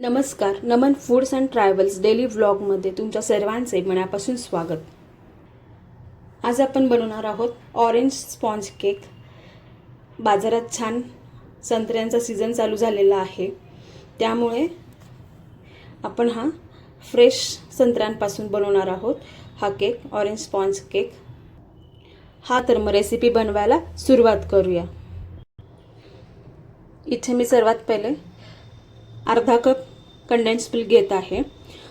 नमस्कार Naman foods and travels daily व्लॉगमध्ये तुमच्या सर्वांचे मनापासून स्वागत. आज आपण बनवणार आहोत ऑरेंज स्पॉन्ज केक. बाजारात छान संत्र्यांचा सीझन चालू झालेला आहे. त्यामुळे आपण हा फ्रेश संत्र्यांपासून बनवणार आहोत हा केक ऑरेंज स्पॉन्ज केक. हा तर मग रेसिपी बनवायला सुरुवात करूया. इथे मी सर्वात पहिले अर्धा कप कंडेन्स मिल्क घेत आहे.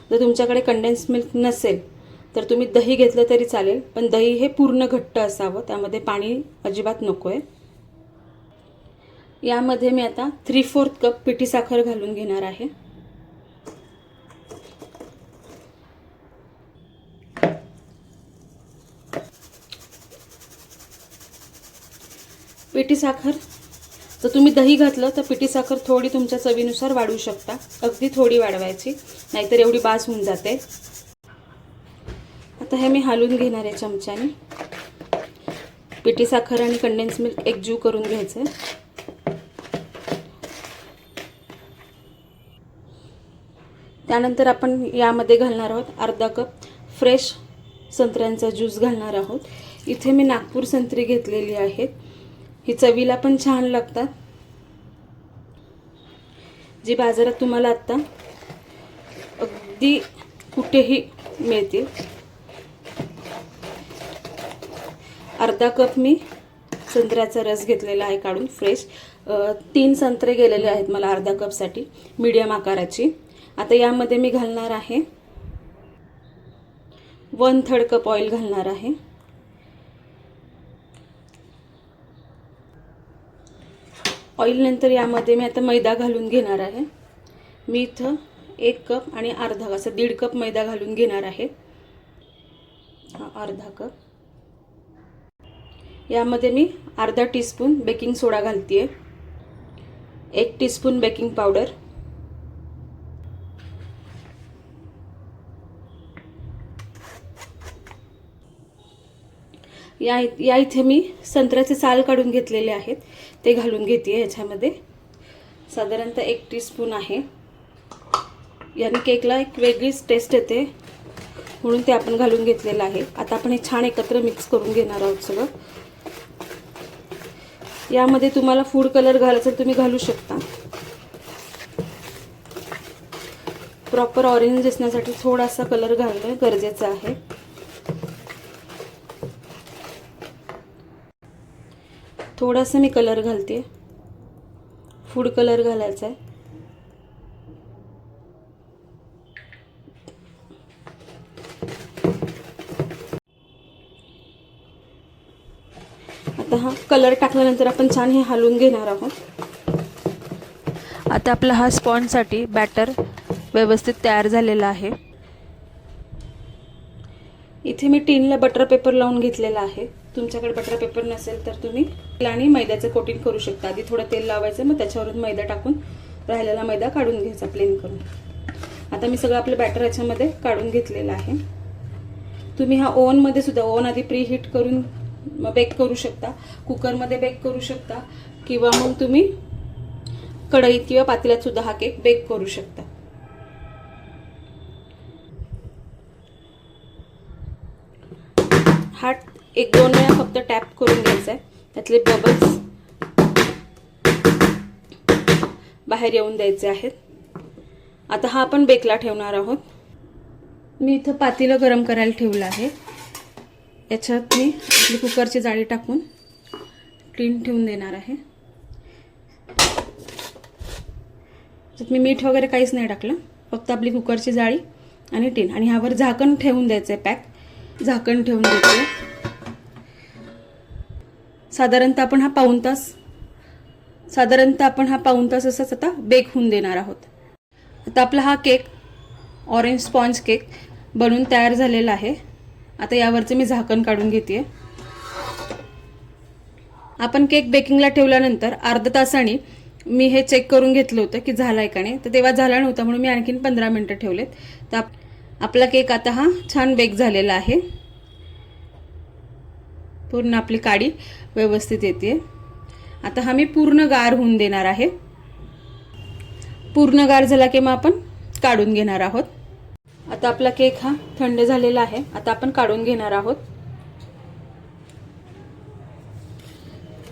जर तुमच्याकडे कंडेन्स मिल्क नसेल तर तुम्ही दही घेतलं तरी चालेल पण दही हे पूर्ण घट्ट असावं त्यामध्ये पाणी अजिबात नको आहे यामध्ये मी आता थ्री फोर्थ कप पिठी साखर घालून घेणार आहे. पिठी साखर जर तुम्ही दही घातलं तर पिठी साखर थोडी तुमच्या चवीनुसार वाढवू शकता. अगदी थोडी वाढवायची नाहीतर एवढी बास होऊन जाते. आता हे मी हालून घेणार आहे चमच्याने. पिठी साखर आणि कंडेन्स मिल्क एकजीव करून घ्यायचं. त्यानंतर आपण यामध्ये घालणार आहोत अर्धा कप फ्रेश संत्र्यांचा ज्यूस घालणार आहोत. इथे मी नागपूर संत्री घेतलेली आहेत. ही चवीला पण छान लागतात. जी बाजारात तुम्हाला आत्ता अगदी कुठेही मिळतील. अर्धा कप मी संत्र्याचा रस घेतलेला आहे काढून फ्रेश. तीन संत्रे गेलेले आहेत मला अर्धा कपसाठी मीडियम आकाराची. आता यामध्ये मी घालणार आहे. वन थर्ड कप ऑइल घालणार आहे. ऑइलनंतर यामध्ये मी आता मैदा घालून घेणार आहे. मी इथं एक कप आणि अर्धा असं दीड कप मैदा घालून घेणार आहे. हा अर्धा कप यामध्ये मी अर्धा टीस्पून बेकिंग सोडा घालते एक टीस्पून बेकिंग पावडर या या इथे मी संत्र्याचे साल काढून घेतलेले आहेत. ते घालून घेते ह्याच्यामध्ये साधारणतः एक टीस्पून आहे. याने केकला एक वेगळीच टेस्ट येते म्हणून ते आपण घालून घेतलेलं आहे. आता आपण हे छान एकत्र मिक्स करून घेणार आहोत सगळं. यामध्ये तुम्हाला फूड कलर घालायचा तुम्ही घालू शकता. प्रॉपर ऑरेंज दिसण्यासाठी थोडासा कलर घालणं गरजेचं आहे. थोडासा मी कलर घालते. फूड कलर घालायचा आहे आता हा कलर टाकल्यानंतर आपण छान हे हलवून घेणार आहोत. आता आपला हा स्पॉनसाठी बॅटर व्यवस्थित तयार झालेला आहे. इथे मी टीनला बटर पेपर लावून घेतलेला आहे. तुमच्याकडे बटर पेपर नसेल तर तुम्ही तेल आणि मैद्याचं कोटिंग करू शकता. आधी थोडं तेल लावायचं मग त्याच्यावरून मैदा टाकून राहिलेला मैदा काढून घ्यायचा प्लेन करून. आता मी सगळं आपलं बॅटर याच्यामध्ये काढून घेतलेलं आहे. तुम्ही हा ओव्हनमध्ये सुद्धा ओव्हन आधी प्री हीट करून बेक करू शकता. कुकरमध्ये बेक करू शकता. किंवा मग तुम्ही कढईत किंवा पातेल्यात सुद्धा हा केक बेक करू शकता हा एक दोन वेळा फक्त टॅप करून घ्यायचं आहे त्यातले बबल्स बाहेर येऊन द्यायचे आहेत. आता हा आपण बेकला ठेवणार आहोत. मी इथं पातेलं गरम करायला ठेवलं आहे. याच्यात मी आपली कुकरची जाळी टाकून टीन ठेवून देणार आहे. त्यात मी मीठ वगैरे काहीच नाही टाकलं. फक्त आपली कुकरची जाळी आणि टीन आणि ह्यावर झाकण ठेवून द्यायचं आहे पॅक झाकण ठेवून द्यायचं साधारणतः आपण हा पाऊण तास साधारणतः आपण हा पाऊण तास असाच आता बेक होऊन देणार आहोत. आता आपला हा केक ऑरेंज स्पॉन्ज केक बनून तयार झालेला आहे. आता यावरचं मी झाकण काढून घेते आपण केक बेकिंगला ठेवल्यानंतर अर्धा तासाने मी हे चेक करून घेतलं होतं की झालं आहे का नाही. तर तेव्हा झाला नव्हता म्हणून मी आणखीन पंधरा मिनटं ठेवलेत. तर आपला केक आता हा छान बेक झालेला आहे. पूर्ण आपली काडी व्यवस्थित येते. आता हा मी पूर्ण गार होऊन देणार आहे. पूर्ण गार झाला की मग आपण काढून घेणार आहोत. आता आपला केक हा थंड झालेला आहे. आता आपण काढून घेणार आहोत.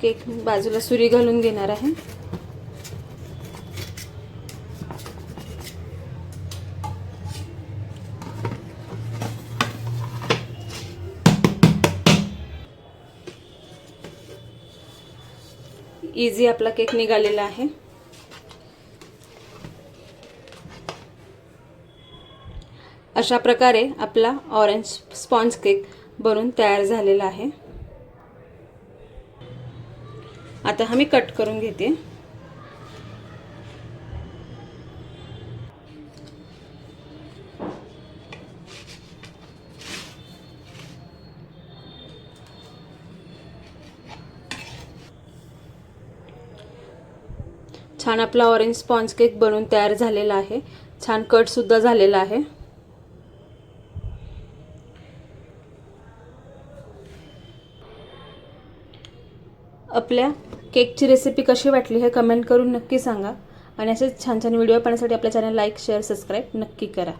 केक बाजूला सुरी घालून घेणार आहे. इझी आपला केक निघालेला आहे. अशा प्रकारे आपला ऑरेंज स्पॉन्ज केक बनून तयार झालेला आहे. आता हा मी कट करून घेते. छान आपला ऑरेंज स्पॉन्ज केक बनून तयार झालेला आहे. छान कटसुद्धा झालेला आहे. आपल्या केकची रेसिपी कशी वाटली हे कमेंट करून नक्की सांगा. आणि असेच छान छान व्हिडिओ पाहण्यासाठी आपल्या चॅनल लाईक शेअर सबस्क्राईब नक्की करा.